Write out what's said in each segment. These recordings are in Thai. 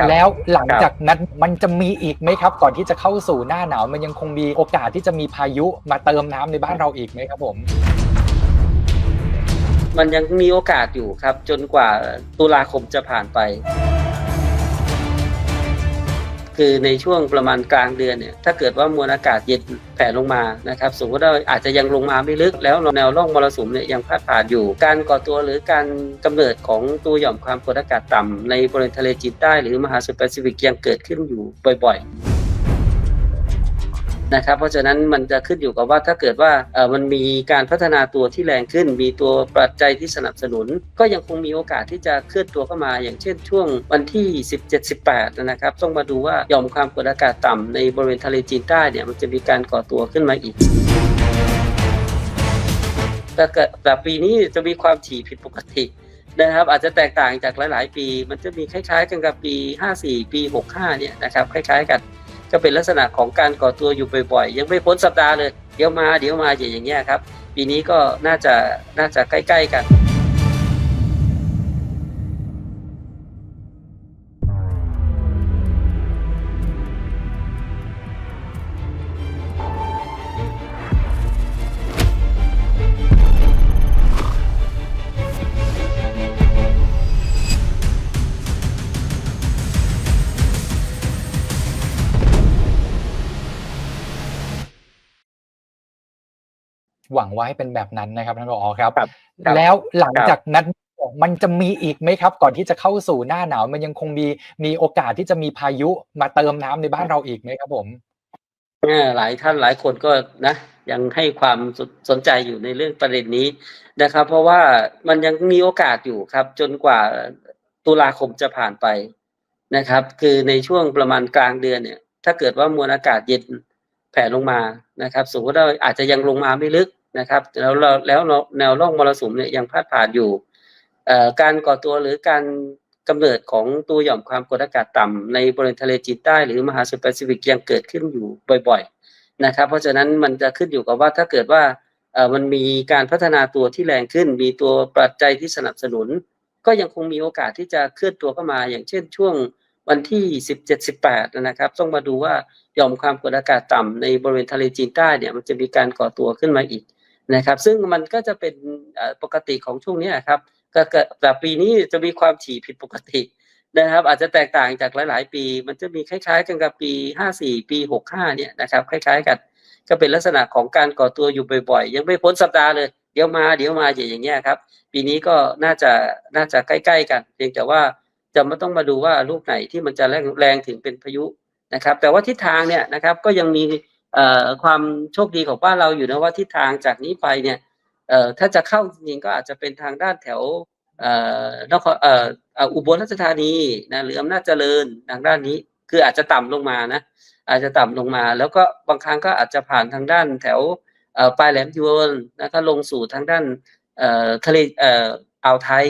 ครับแล้วหลังครับจากนั้นมันจะมีอีกไหมครับ ก่อนที่จะเข้าสู่หน้าหนาวมันยังคงมีโอกาสที่จะมีพายุมาเติมน้ำในบ้านเราอีกไหมครับผม มันยังมีโอกาสอยู่ครับ จนกว่าตุลาคมจะผ่านไป คือในช่วงประมาณกลางเดือนเนี่ยถ้าเกิดว่ามวลอากาศเย็นแผ่ลงมานะครับสมมติว่าอาจจะยังลงมาไม่ลึกแล้วแนวร่องมรสุมเนี่ยยังพาดผ่านอยู่ การก่อตัวหรือการกำเนิดของตัวหย่อมความกดอากาศต่ำในบริเวณทะเลจีนใต้หรือมหาสมุทรแปซิฟิกยังเกิดขึ้นอยู่บ่อย ๆ นะครับ เพราะฉะนั้นมันจะขึ้นอยู่กับว่าถ้าเกิดว่าเออมันมีการพัฒนาตัวที่แรงขึ้น มีตัวปัจจัยที่สนับสนุน ก็ยังคงมีโอกาสที่จะเคลื่อนตัวเข้ามา อย่างเช่นช่วงวันที่ 17-18 นะครับต้องมาดูว่าหย่อมความกดอากาศต่ำในบริเวณทะเลจีนใต้เนี่ยมันจะมีการก่อตัวขึ้นมาอีกแต่เกิดแต่ปีนี้จะมีความถี่ผิดปกตินะครับอาจจะแตกต่างจากหลาย ๆ ปี มันจะมีคล้าย ๆ กันกับปี 54 ปี 65 เนี่ยนะครับคล้าย ๆ กัน ก็เป็นลักษณะของการก่อตัวอยู่บ่อยๆ ยังไม่พ้นสัปดาห์เลย เดี๋ยวมาเดี๋ยวมาอย่างเงี้ยครับ ปีนี้ก็น่าจะน่าจะใกล้ ๆ กัน หวังว่าให้เป็นแบบนั้นนะครับท่านผอครับครับครับ แล้วหลังครับจากนั้นมันจะมีอีกไหมครับ ก่อนที่จะเข้าสู่หน้าหนาว มันยังคงมีมีโอกาสที่จะมีพายุมาเติมน้ำในบ้านเราอีกไหมครับผมเออหลายท่านหลายคนก็นะ ยังให้ความสสนใจอยู่ในเรื่องประเด็นนี้นะครับ เพราะว่ามันยังมีโอกาสอยู่ครับ จนกว่าตุลาคมจะผ่านไปนะครับ คือในช่วงประมาณกลางเดือนเนี่ย ถ้าเกิดว่ามวลอากาศเย็นแผ่ลงมานะครับสมมติว่าอาจจะยังลงมาไม่ลึก นะครับแล้วแล้วแนวร่องมรสุมเนี่ยยังพาดผ่านอยู่การก่อตัวหรือการกำเนิดของตัวหย่อมความกดอากาศต่ำในบริเวณทะเลจีนใต้หรือมหาสมุทรแปซิฟิกยังเกิดขึ้นอยู่บ่อย ๆ นะครับ เพราะฉะนั้นมันจะขึ้นอยู่กับว่าถ้าเกิดว่ามันมีการพัฒนาตัวที่แรงขึ้น มีตัวปัจจัยที่สนับสนุน ก็ยังคงมีโอกาสที่จะเคลื่อนตัวเข้ามา อย่างเช่นช่วงวันที่ 17-18 นะครับ ต้องมาดูว่าหย่อมความกดอากาศต่ำในบริเวณทะเลจีนใต้เนี่ยมันจะมีการก่อตัวขึ้นมาอีก นะครับ ซึ่งมันก็จะเป็นปกติของช่วงนี้ครับก็แต่ปีนี้จะมีความถี่ผิดปกตินะครับ อาจจะแตกต่างจากหลาย ๆ ปี มันจะมีคล้ายๆ กันกับปี 54 ปี 65 เนี่ยนะครับคล้าย ๆ กันก็เป็นลักษณะของการก่อตัวอยู่บ่อย ๆ ยังไม่พ้นสัปดาห์เลยเดี๋ยวมาเดี๋ยวมาอย่างเงี้ยครับ ปีนี้ก็น่าจะน่าจะใกล้ ๆ กัน เพียงแต่ว่าจะไม่ต้องมาดูว่าลูกไหนที่มันจะแรงแรงถึงเป็นพายุนะครับ แต่ว่าทิศทางเนี่ยนะครับก็ยังมี ความโชคดีของบ้านเราอยู่นะว่าทิศทางจากนี้ไปเนี่ยเอ่อถ้าจะเข้าจริงก็อาจจะเป็นทางด้านแถวเอ่อนครเอ่ออุบลราชธานีนะหรืออำนาจเจริญทางด้านนี้ คืออาจจะต่ำลงมานะอาจจะต่ำลงมา แล้วก็บางครั้งก็อาจจะผ่านทางด้านแถวเอ่อปลายแหลมยวนแล้วก็ลงสู่ทางด้านเอ่อทะเลเอ่ออ่าวไทย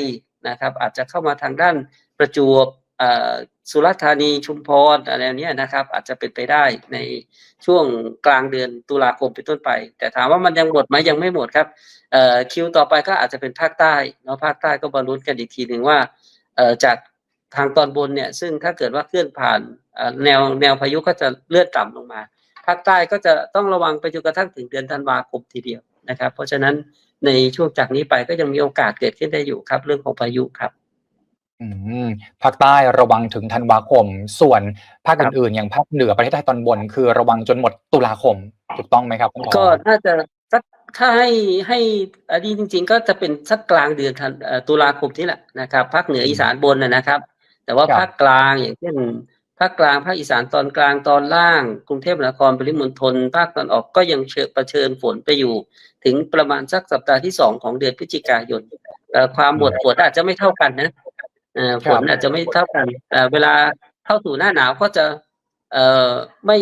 นะครับ อาจจะเข้ามาทางด้านประจวบเอ่อ สุราษฎร์ธานีชุมพรอะไรเนี้ยนะครับ อาจจะเป็นไปได้ในช่วงกลางเดือนตุลาคมเป็นต้นไป แต่ถามว่ามันยังหมดไหมยังไม่หมดครับคิวต่อไปก็อาจจะเป็นภาคใต้เนาะภาคใต้ก็บรรลุนกันอีกทีหนึ่งว่าจากทางตอนบนเนี่ยซึ่งถ้าเกิดว่าเคลื่อนผ่านแนวแนวพายุก็จะเลื่อนต่ำลงมา ภาคใต้ก็จะต้องระวังไปจนกระทั่งถึงเดือนธันวาคมทีเดียวนะครับ เพราะฉะนั้นในช่วงจากนี้ไปก็ยังมีโอกาสเกิดขึ้นได้อยู่ครับ เรื่องของพายุครับ ภาคใต้ระวังถึงธันวาคม ส่วนภาคครับ อื่นๆ อย่างภาคเหนือประเทศไทยตอนบน คือระวังจนหมดตุลาคม ถูกต้องไหมครับท่านผอก็น่าจะสักถ้าให้ให้อันนี้จริง ๆ ก็จะเป็นสักกลางเดือนธันเอ่อตุลาคมนี่แหละนะครับภาคเหนืออีสานบนนะนะครับ แต่ว่าครับภาคกลางอย่างเช่นภาคกลางภาคอีสานตอนกลางตอนล่าง กรุงเทพมหานครปริมณฑลภาคตอนออกก็ยังเชิญประเชิญฝนไปอยู่ ถึงประมาณสักสัปดาห์ที่สองของเดือนพฤศจิกายนเอ่อความหมดฝนอาจจะไม่เท่ากันนะเอ่อ ฝนอาจจะไม่เท่ากันแต่เวลาเข้าสู่หน้าหนาวก็จะเอ่อไม่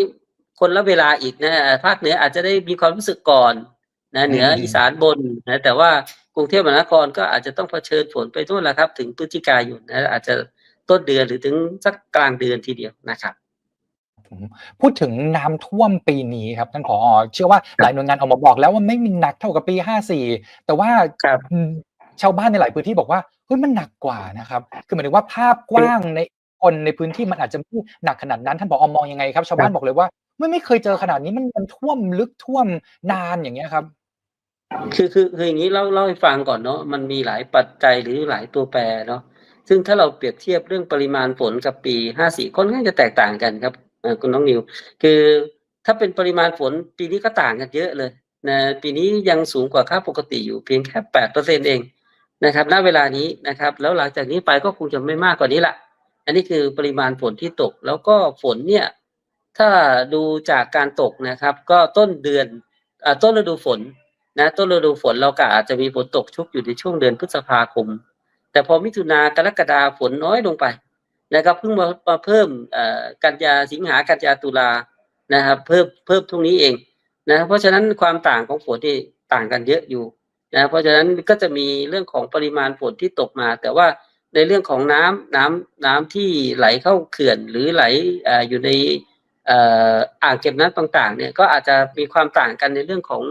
คนละเวลาอีกนะภาคเหนืออาจจะได้มีความรู้สึกก่อนนะเหนืออืมอีสานบนนะแต่ว่ากรุงเทพมหานครก็อาจจะต้องเผชิญฝนไปนู่นแหละครับ ถึงพฤศจิกายนนะอาจจะต้นเดือนหรือถึงสักกลางเดือนทีเดียวนะครับพูดถึงน้ำท่วมปีนี้ครับท่านผอเชื่อว่าหลายหน่วยงานออกมาบอกแล้วว่าไม่มีหนักเท่ากับปี 54 แต่ว่าครับอืมชาวบ้านในหลายพื้นที่บอกว่า เฮ้ยมันหนักกว่านะครับ คือหมายถึงว่าภาพกว้างในคนในพื้นที่มันอาจจะไม่หนักขนาดนั้นท่านผอกอมองยังไงครับชาวบ้านบอกเลยว่าไม่ไม่เคยเจอขนาดนี้มันมันท่วมลึกท่วมนานอย่างเงี้ยครับ คือคือคืออย่างนี้เล่าเล่าให้ฟังก่อนเนาะมันมีหลายปัจจัยหรือหลายตัวแปรเนาะซึ่งถ้าเราเปรียบเทียบเรื่องปริมาณฝนกับปีห้าสี่ค่อนข้างจะแตกต่างกันครับคุณน้องนิว คือถ้าเป็นปริมาณฝนปีนี้ก็ต่างกันเยอะเลยนะปีนี้ยังสูงกว่าค่าปกติอยู่เพียงแค่แปดเปอร์เซ็นเอง นะครับ ณ เวลานี้นะครับ แล้วหลังจากนี้ไปก็คงจะไม่มากกว่านี้ละอันนี้คือปริมาณฝนที่ตก แล้วก็ฝนเนี่ย ถ้าดูจากการตกนะครับ ก็ต้นเดือนอต้นฤดูฝนนะ ต้นฤดูฝนเราก็อาจจะมีฝนตกชุกอยู่ในช่วงเดือนพฤษภาคม แต่พอมิถุนากรกฎาฝนน้อยลงไปนะครับ เพิ่งมามาเพิ่มกันยาสิงหากันยาตุลานะครับ เพิ่มเพิ่มตรงนี้เองนะ เพราะฉะนั้นความต่างของฝนที่ต่างกันเยอะอยู่ นะเพราะฉะนั้นก็จะมีเรื่องของปริมาณฝนที่ตกมา แต่ว่าในเรื่องของน้ำน้ำน้ำที่ไหลเข้าเขื่อนหรือไหลออยู่ในอ่ออ่างเก็บน้ำต่างๆเนี่ยก็อาจจะมีความต่างกันในเรื่องของ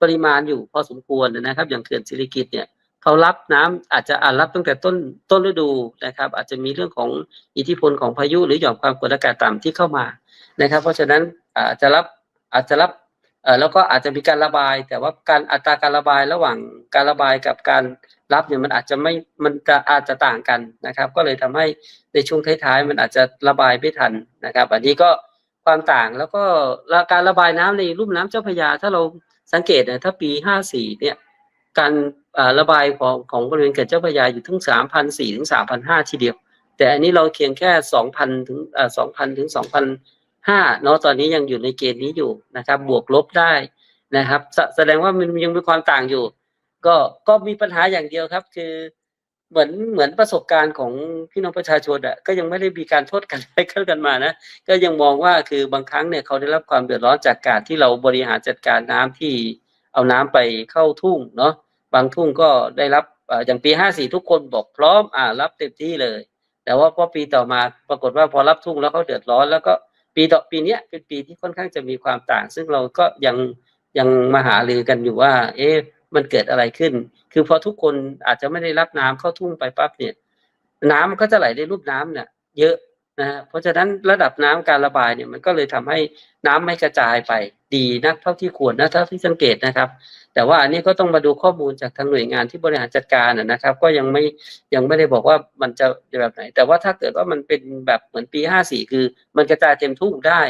ปริมาณอยู่พอสมควรนะครับ อย่างเขื่อนสิริกิตเนี่ยเขารับน้ำอาจจะอาจรับตั้งแต่ต้นต้นฤดูนะครับ อาจจะมีเรื่องของอิทธิพลของพายุหรือหย่อมความกดอากาศต่ำที่เข้ามานะครับ เพราะฉะนั้นอาจจะรับอาจจะรับ แล้วก็อาจจะมีการระบาย แต่ว่าการอัตราการระบายระหว่างการระบายกับการรับเนี่ยมันอาจจะไม่มันจะอาจจะต่างกันนะครับ ก็เลยทำให้ในช่วงท้ายๆมันอาจจะระบายไม่ทันนะครับ อันนี้ก็ความต่างแล้วก็การระบายน้ำในลุ่มน้ำเจ้าพระยา ถ้าเราสังเกตนะถ้าปี 54 เนี่ยการระบายของของบริเวณเขื่อนเจ้าพระยาอยู่ถึง 3,004ถึง3,005ทีเดียว แต่อันนี้เราเพียงแค่ 2,000 ถึงอ่า2,000 ถึง 2,005เนาะตอนนี้ยังอยู่ในเกณฑ์นี้อยู่นะครับ บวกลบได้นะครับแสแสดงว่ามันยังมีความต่างอยู่ ก็ก็มีปัญหาอย่างเดียวครับ คือเหมือนเหมือนประสบการณ์ของพี่น้องประชาชนอะก็ยังไม่ได้มีการโทษกันไปเข้ากันมานะก็ยังมองว่าคือบางครั้งเนี่ยเขาได้รับความเดือดร้อนจากการที่เราบริหารจัดการน้ำที่เอาน้ำไปเข้าทุ่งเนาะบางทุ่งก็ได้รับอย่างปีห้าสี่ทุกคนบอกพร้อมอ่ารับเต็มที่เลย แต่ว่าพอปีต่อมาปรากฏว่าพอรับทุ่งแล้วเขาเดือดร้อนแล้วก็ ปีต่อปีเนี้ยเป็นปีที่ค่อนข้างจะมีความต่าง ซึ่งเราก็ยังยังมาหาลือกันอยู่ว่า เอ๊ะมันเกิดอะไรขึ้น คือพอทุกคนอาจจะไม่ได้รับน้ำเข้าทุ่งไปปั๊บเนี่ย น้ำมันก็จะไหลในรูปน้ำเนี่ยเยอะ นะฮะเพราะฉะนั้นระดับน้ำการระบายเนี่ยมันก็เลยทำให้น้ำไม่กระจายไปดีนักเท่าที่ควรนะเท่าที่สังเกตนะครับ แต่ว่าอันนี้ก็ต้องมาดูข้อมูลจากทางหน่วยงานที่บริหารจัดการนะครับ ก็ยังไม่ยังไม่ได้บอกว่ามันจะแบบไหน แต่ว่าถ้าเกิดว่ามันเป็นแบบเหมือนปีห้าสี่คือ มันกระจายเต็มทุ่งได้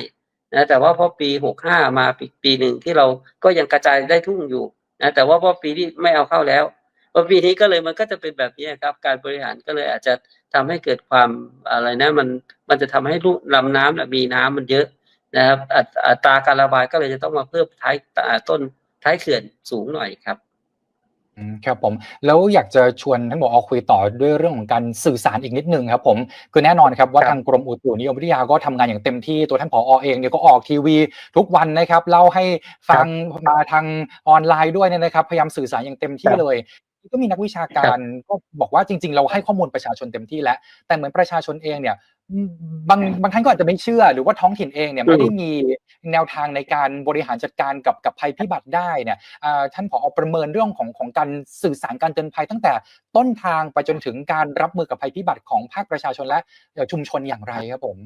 นะแต่ว่าพอปีหกห้ามาปีปีหนึ่งที่เราก็ยังกระจายได้ทุ่งอยู่นะแต่ว่าพอปีที่ไม่เอาเข้าแล้ว พอปีนี้ก็เลยมันก็จะเป็นแบบนี้ครับ การบริหารก็เลยอาจจะทำให้เกิดความอะไรนะมันมันจะทำให้ลูกลำน้ำน่ะมีน้ำมันเยอะนะครับอัตอัตราการระบายก็เลยจะต้องมาเพิ่มท้ายอ่าต้นท้ายเขื่อนสูงหน่อยครับอืมครับผมแล้วอยากจะชวนท่านผอคุยต่อด้วยเรื่องของการสื่อสารอีกนิดนึงครับผมคือแน่นอนครับว่าครับทางกรมอุตุนิยมวิทยาก็ทำงานอย่างเต็มที่ตัวท่านผอเองเนี่ยก็ออกทีวีทุกวันนะครับเล่าให้ฟังมาทางออนไลน์ด้วยเนี่ยนะครับ พยายามสื่อสารอย่างเต็มที่ครับเลย ก็มีนักวิชาการก็บอกว่าจริง ๆ เราให้ข้อมูลประชาชนเต็มที่แล้ว แต่เหมือนประชาชนเองเนี่ยอืมบางบางท่านก็อาจจะไม่เชื่อ หรือว่าท้องถิ่นเองเนี่ยอืมไม่ได้มีแนวทางในการบริหารจัดการกับกับภัยพิบัติได้เนี่ยอ่าท่านผอประเมินเรื่องของของการสื่อสารการเตือนภัยตั้งแต่ต้นทางไปจนถึงการรับมือกับภัยพิบัติของภาคประชาชนและเอ่อชุมชนอย่างไรครับผม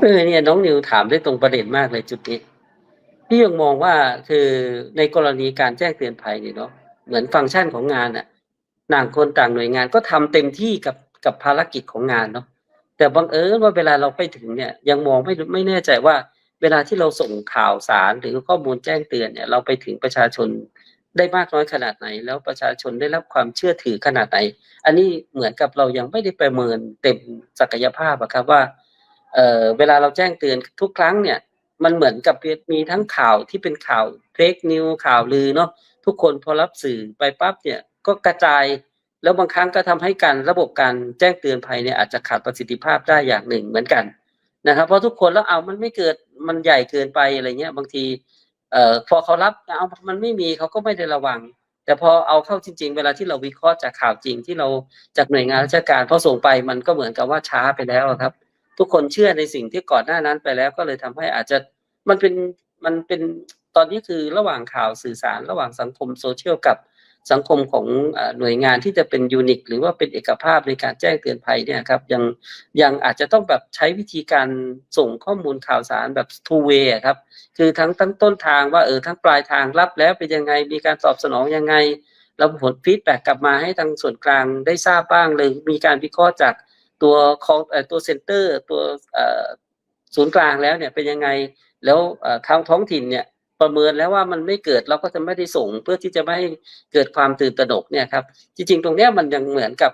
เออเนี่ยน้องนิวถามได้ตรงประเด็นมากเลยจุดนี้พี่ยังมองว่าคือในกรณีการแจ้งเตือนภัยเนี่ยเนาะ เหมือนฟังก์ชันของงานน่ะต่างคนต่างหน่วยงานก็ทำเต็มที่กับกับภารกิจของงานเนาะแต่บังเอิญว่าเวลาเราไปถึงเนี่ยยังมองไม่ไม่แน่ใจว่า เวลาที่เราส่งข่าวสารหรือข้อมูลแจ้งเตือนเนี่ย เราไปถึงประชาชนได้มากน้อยขนาดไหน แล้วประชาชนได้รับความเชื่อถือขนาดไหน อันนี้เหมือนกับเรายังไม่ได้ประเมินเต็มศักยภาพอะครับว่าเออเวลาเราแจ้งเตือนทุกครั้งเนี่ย มันเหมือนกับมีทั้งข่าวที่เป็นข่าวเฟกนิวข่าวลือเนาะทุกคนพอรับสื่อไปปั๊บเนี่ยก็กระจายแล้วบางครั้งก็ทำให้การระบบการแจ้งเตือนภัยเนี่ยอาจจะขาดประสิทธิภาพได้อย่างหนึ่งเหมือนกันนะครับเพราะทุกคนแล้วเอามันไม่เกิดมันใหญ่เกินไปอะไรเงี้ยบางทีเอ่อพอเขารับเอามันไม่มีเขาก็ไม่ได้ระวัง แต่พอเอาเข้าจริง ๆ เวลาที่เราวิเคราะห์จากข่าวจริงที่เราจากหน่วยงานราชการพอส่งไปมันก็เหมือนกับว่าช้าไปแล้วครับ ทุกคนเชื่อในสิ่งที่ก่อนหน้านั้นไปแล้วก็เลยทำให้อาจจะ มันเป็นมันเป็นตอนนี้คือระหว่างข่าวสื่อสารระหว่างสังคมโซเชียลกับสังคมของหน่วยงานที่จะเป็นยูนิคหรือว่าเป็นเอกภาพในการแจ้งเตือนภัยเนี่ยครับยังยังอาจจะต้องแบบใช้วิธีการส่งข้อมูลข่าวสารแบบ two way ครับคือทั้งทั้งต้นทางว่าเออทั้งปลายทางรับแล้วเป็นยังไงมีการตอบสนองยังไงเราผลฟีดแบ็กกลับมาให้ทางส่วนกลางได้ทราบบ้างเลยมีการวิเคราะห์จากตัวคอตัวเซ็นเตอร์ตัวศูนย์กลางแล้วเนี่ยเป็นยังไง แล้วทางท้องถิ่นเนี่ยประเมินแล้วว่ามันไม่เกิดเราก็จะไม่ได้ส่งเพื่อที่จะไม่ให้เกิดความตื่นตระหนกเนี่ยครับจริง ๆ ตรงเนี้ยมันยังเหมือนกับ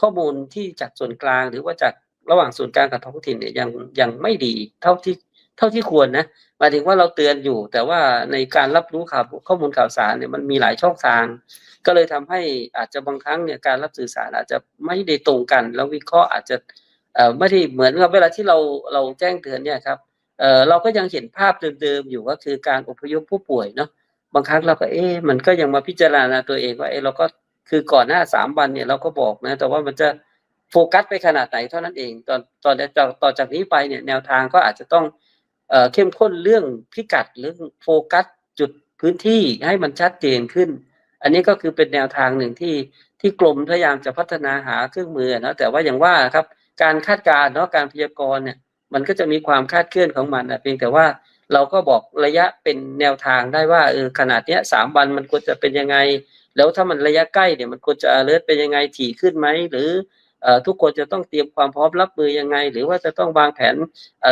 ข้อมูลที่จากส่วนกลางหรือว่าจากระหว่างส่วนกลางกับท้องถิ่นเนี่ยยังยังไม่ดีเท่าที่เท่าที่ควรนะหมายถึงว่าเราเตือนอยู่ แต่ว่าในการรับรู้ข่าวข้อมูลข่าวสารเนี่ยมันมีหลายช่องทาง ก็เลยทำให้อาจจะบางครั้งเนี่ยการรับสื่อสารอาจจะไม่ได้ตรงกัน แล้ววิเคราะห์อาจจะเอ่อไม่ได้เหมือนกับเวลาที่เราเราแจ้งเตือนเนี่ยครับ เออเราก็ยังเห็นภาพเดิมๆอยู่ก็คือการอพยพผู้ป่วยเนาะบางครั้งเราก็เอ๊ะมันก็ยังมาพิจารณาตัวเองว่าเอ๊เราก็คือก่อนหน้าสามวันเนี่ยเราก็บอกนะ แต่ว่ามันจะโฟกัสไปขนาดไหนเท่านั้นเองตอนตอนต่อต่อจากนี้ไปเนี่ยแนวทางก็อาจจะต้องเอ่อเข้มข้นเรื่องพิกัดหรือโฟกัสจุดพื้นที่ให้มันชัดเจนขึ้น อันนี้ก็คือเป็นแนวทางหนึ่งที่ที่กรมพยายามจะพัฒนาหาเครื่องมือนะแต่ว่าอย่างว่าครับการคาดการณ์เนาะการพยากรณ์เนี่ย มันก็จะมีความคาดเคลื่อนของมันนะเพียงแต่ว่าเราก็บอกระยะเป็นแนวทางได้ว่าเออขนาดเนี้ยสามวันมันควรจะเป็นยังไง แล้วถ้ามันระยะใกล้เนี่ยมันควรจะ alert เป็นยังไงถี่ขึ้นไหมหรือทุกคนจะต้องเตรียมความพร้อมรับมือยังไง หรือว่าจะต้องวางแผน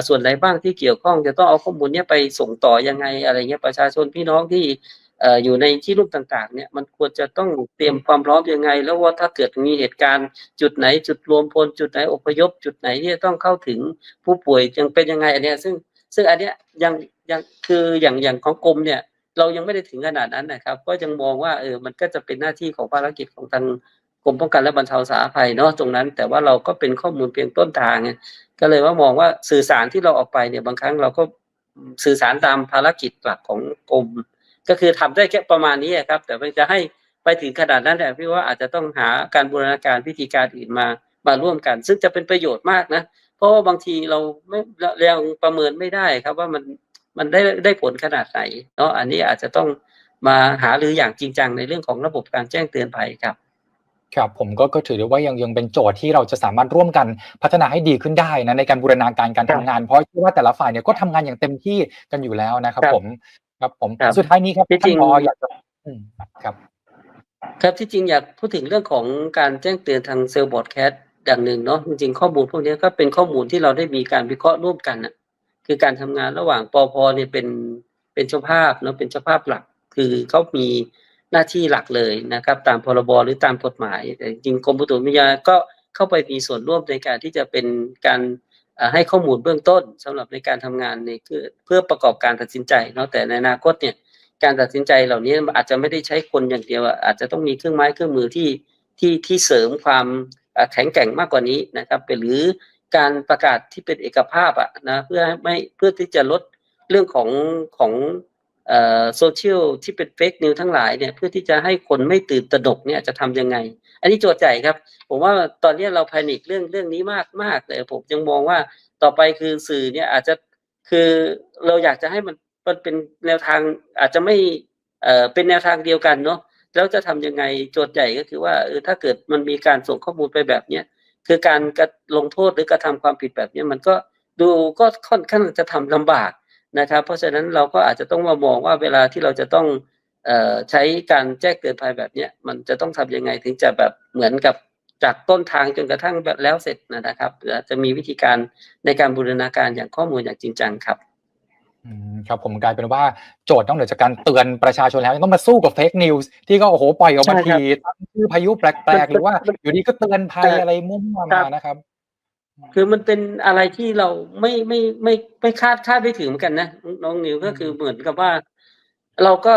ส่วนไหนบ้างที่เกี่ยวข้อง จะต้องเอาข้อมูลเนี้ยไปส่งต่อยังไงอะไรเงี้ยประชาชนพี่น้องที่ อยู่ในที่รูปต่างๆเนี่ยมันควรจะต้องเตรียมความพร้อมยังไง แล้วว่าถ้าเกิดมีเหตุการณ์จุดไหนจุดรวมพลจุดไหนอพยพ จุดไหนที่จะต้องเข้าถึงผู้ป่วยยังเป็นยังไงอันเนี้ยซึ่งซึ่งอันเนี้ยยังยังคืออย่างอย่างของกรมเนี่ยเรายังไม่ได้ถึงขนาดนั้นนะครับ ก็ยังมองว่าเออมันก็จะเป็นหน้าที่ของภารกิจของทางกรมป้องกันและบรรเทาสาธารณภัยเนาะตรงนั้น แต่ว่าเราก็เป็นข้อมูลเพียงต้นทางก็เลยว่ามองว่าสื่อสารที่เราออกไปเนี่ยบางครั้งเราก็สื่อสารตามภารกิจหลักของกรม ก็คือทำได้แค่ประมาณนี้ครับ แต่ว่าจะให้ไปถึงขนาดนั้นเนี่ยพี่ว่าอาจจะต้องหาการบูรณาการวิธีการอื่นมามาร่วมกัน ซึ่งจะเป็นประโยชน์มากนะเพราะว่าบางทีเราไม่เรายังประเมินไม่ได้ครับว่ามันมันได้ได้ผลขนาดไหนเนาะอันนี้อาจจะต้องมาหาหรืออย่างจริงจังในเรื่องของระบบการแจ้งเตือนภัยครับครับผมก็ก็ถือได้ว่ายังยังเป็นโจทย์ที่เราจะสามารถร่วมกันพัฒนาให้ดีขึ้นได้นะในการบูรณาการการครัทำบงาน เพราะคิดว่าแต่ละฝ่ายเนี่ยก็ทำงานอย่างเต็มที่กันอยู่แล้วนะครับครับผม ครับผมครับสุดท้ายนี้ครับที่จริท่านงพออยากจะอืมครับ ครับที่จริงอยากพูดถึงเรื่องของการแจ้งเตือนทางเซลล์บอร์ดแคสดังหนึ่งเนาะจริงๆข้อมูลพวกนี้ก็เป็นข้อมูลที่เราได้มีการวิเคราะห์ร่วมกันนะคือการทำงานระหว่างปอพเนี่ยเป็นเป็นเจ้าภาพเนาะเป็นเจ้าภาพหลัก คือเขามีหน้าที่หลักเลยนะครับ ตามพรบหรือตามกฎหมายแต่จริงๆกรมอุตุนิยมวิทยาก็เข้าไปมีส่วนร่วมในการที่จะเป็นการเอ่อ ให้ข้อมูลเบื้องต้นสำหรับในการทำงานในเพื่อประกอบการตัดสินใจเนาะแต่ในอนาคตเนี่ยการตัดสินใจเหล่านี้อาจจะไม่ได้ใช้คนอย่างเดียวอาจจะต้องมีเครื่องไม้เครื่องมือที่ที่ที่เสริมความแข็งแกร่งมากกว่านี้นะครับเป็นหรือการประกาศที่เป็นเอกภาพอะนะเพื่อไม่เพื่อที่จะลดเรื่องของของ โซเชียลที่เป็นเฟกนิวทั้งหลายเนี่ยเพื่อที่จะให้คนไม่ตื่นตระหนกเนี่ยจะทำยังไง อันนี้โจทย์ใหญ่ครับ ผมว่าตอนนี้เราแพนิคเรื่องเรื่องนี้มากมากเลยผมยังมองว่าต่อไปคือสื่อเนี่ยอาจจะคือเราอยากจะให้มันมันเป็นแนวทางอาจจะไม่เอ่อเป็นแนวทางเดียวกันเนาะแล้วจะทำยังไงโจทย์ใหญ่ก็คือว่าเออถ้าเกิดมันมีการส่งข้อมูลไปแบบเนี้ยคือการกระลงโทษหรือกระทำความผิดแบบเนี้ยมันก็ดูก็ค่อนข้างจะทำลำบาก นะครับ เพราะฉะนั้นเราก็อาจจะต้องมามองว่าเวลาที่เราจะต้องเอ่อใช้การแจ้งเตือนภัยแบบเนี้ยมันจะต้องทำยังไงถึงจะแบบเหมือนกับจากต้นทางจนกระทั่งแบบแล้วเสร็จนะครับอาจจะมีวิธีการในการบูรณาการอย่างข้อมูลอย่างจริงจังครับอืมครับผมกลายเป็นว่าโจทย์ต้องเหนือจากการเตือนประชาชนแล้วยังต้องมาสู้กับเฟกนิวส์ที่ก็โอ้โหปล่อยออกมาใช่ครัทีบตั้งชื่อพายุแปลกๆ หรือว่าอยู่ดีก็เตือนภัยใช่อะไรมั่วๆครัมาบนะครับ คือมันเป็นอะไรที่เราไม่ไม่ไม่ไม่คาดคาดไม่ถึงเหมือนกันนะน้องนิวก็คือเหมือนกับว่า เราก็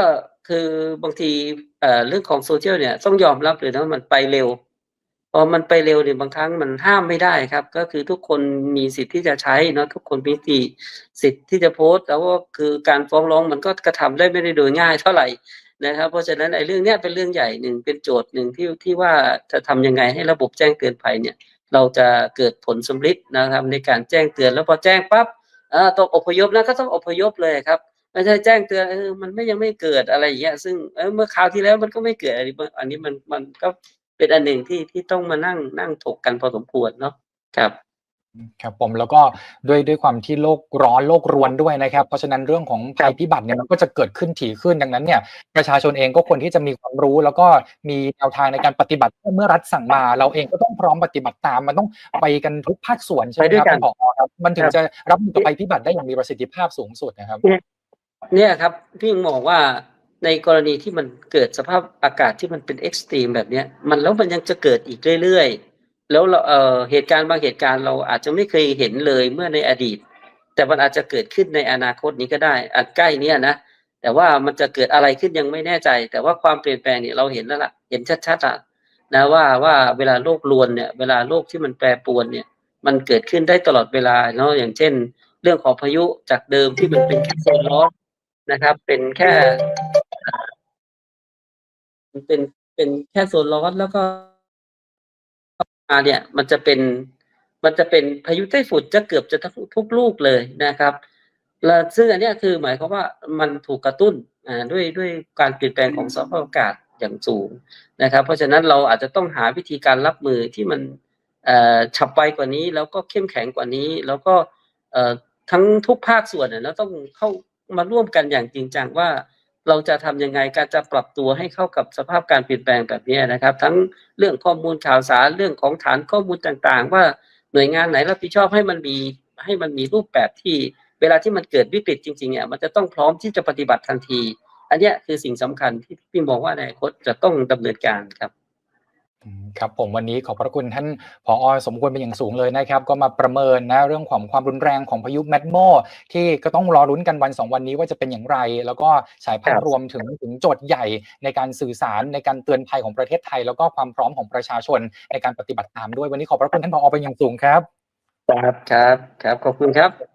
คือบางทีเอ่อเรื่องของโซเชียลเนี่ยต้องยอมรับเลยนะว่ามันไปเร็วพอมันไปเร็วเนี่ยบางครั้งมันห้ามไม่ได้ครับ ก็คือทุกคนมีสิทธิ์ที่จะใช้เนาะทุกคนมีสิทธิ์สิทธิ์ที่จะโพสต์แล้วก็คือการฟ้องร้องมันก็กระทำได้ไม่ได้โดยง่ายเท่าไหร่นะครับ เพราะฉะนั้นไอ้เรื่องเนี้ยเป็นเรื่องใหญ่หนึ่งเป็นโจทย์หนึ่งที่ที่ว่าจะทำยังไงให้ระบบแจ้งเตือนภัยเนี่ย เราจะเกิดผลสมฤทธิ์นะครับในการแจ้งเตือนแล้วพอแจ้งปั๊บอ่อต้องอพยพนะก็ต้องอพยพเลยครับไม่ใช่แจ้งเตือนเออมันไม่ยังไม่เกิดอะไรอย่างเงี้ยซึ่งเออเมื่อคราวที่แล้วมันก็ไม่เกิดอันนี้อันนี้มันมันก็เป็นอันหนึ่งที่ที่ต้องมานั่งนั่งถกกันพอสมควรเนาะครับ ครับผมแล้วก็ด้วยด้วยความที่โลกร้อนโลกรวนด้วยนะครับ เพราะฉะนั้นเรื่องของภัยพิบัติเนี่ยมันก็จะเกิดขึ้นถี่ขึ้นดังนั้นเนี่ยประชาชนเองก็ควรที่จะมีความรู้ แล้วก็มีแนวทางในการปฏิบัติเมื่อรัฐสั่งมา เราเองก็ต้องพร้อมปฏิบัติตาม มันต้องไปกันทุกภาคส่วนใช่ไหมไปด้ควรัยบกันท่านผอครับมันถึงครับจะรับมือกับภัยพิบัติได้อย่างมีประสิทธิภาพสูงสุดนะครับ เนี่ยครับพี่ยังมองว่าในกรณีที่มันเกิดสภาพอากาศที่มันเป็นเอ็กซ์ตรีมแบบเนี้ยมันแล้วมันยังจะเกิดอีกเรื่อยๆ แล้วเราเอ่อเหตุการณ์บางเหตุการณ์เราอาจจะไม่เคยเห็นเลยเมื่อในอดีต แต่มันอาจจะเกิดขึ้นในอนาคตนี้ก็ได้อันใกล้เนี้ยนะแต่ว่ามันจะเกิดอะไรขึ้นยังไม่แน่ใจ แต่ว่าความเปลี่ยนแปลงเนี่ยเราเห็นแล้วล่ะเห็นชัดๆอะนะว่าว่าเวลาโลกรวนเนี่ย เวลาโลกที่มันแปรปรวนเนี่ย มันเกิดขึ้นได้ตลอดเวลาเนาะอย่างเช่น เรื่องของพายุจากเดิมที่มันเป็นแค่โซนร้อนนะครับ เป็นแค่เป็นเป็นแค่โซนร้อนแล้วก็ มาเนี่ยมันจะเป็นมันจะเป็นพายุไต้ฝุ่นจะเกือบจะทุกทุกลูกเลยนะครับแล้วซึ่งอันเนี้ยคือหมายความว่ามันถูกกระตุ้นอ่าด้วยด้วยการเปลี่ยนแปลงของสภาพอากาศอย่างสูงนะครับ เพราะฉะนั้นเราอาจจะต้องหาวิธีการรับมือที่มันอ่อฉับไวกว่านี้ แล้วก็เข้มแข็งกว่านี้ แล้วก็เอ่อทั้งทุกภาคส่วนเนี่ยเราต้องเข้ามาร่วมกันอย่างจริงจังว่า เราจะทำยังไงการจะปรับตัวให้เข้ากับสภาพการเปลี่ยนแปลงแบบนี้นะครับ ทั้งเรื่องข้อมูลข่าวสารเรื่องของฐานข้อมูลต่างๆ ว่าหน่วยงานไหนรับผิดชอบให้มันมีให้มันมีรูปแบบที่เวลาที่มันเกิดวิกฤตจริงๆเนี่ยมันจะต้องพร้อมที่จะปฏิบัติทันที อันนี้คือสิ่งสำคัญที่พี่มองว่าในอนาคตจะต้องดำเนินการครับ ครับผมวันนี้ขอบพระคุณท่านผอสมควรเป็นอย่างสูงเลยนะครับ ก็มาประเมินนะเรื่องของความรุนแรงของพายุแมดโมที่ก็ต้องรอรุ้นกันวันสองวันนี้ว่าจะเป็นอย่างไร แล้วก็ฉายภาพครับรวมถึงถึงโจทย์ใหญ่ในการสื่อสารในการเตือนภัยของประเทศไทย แล้วก็ความพร้อมของประชาชนในการปฏิบัติตามด้วยวันนี้ขอบพระคุณท่านผอเป็นอย่างสูงครับ ครับครับครับขอบคุณครับ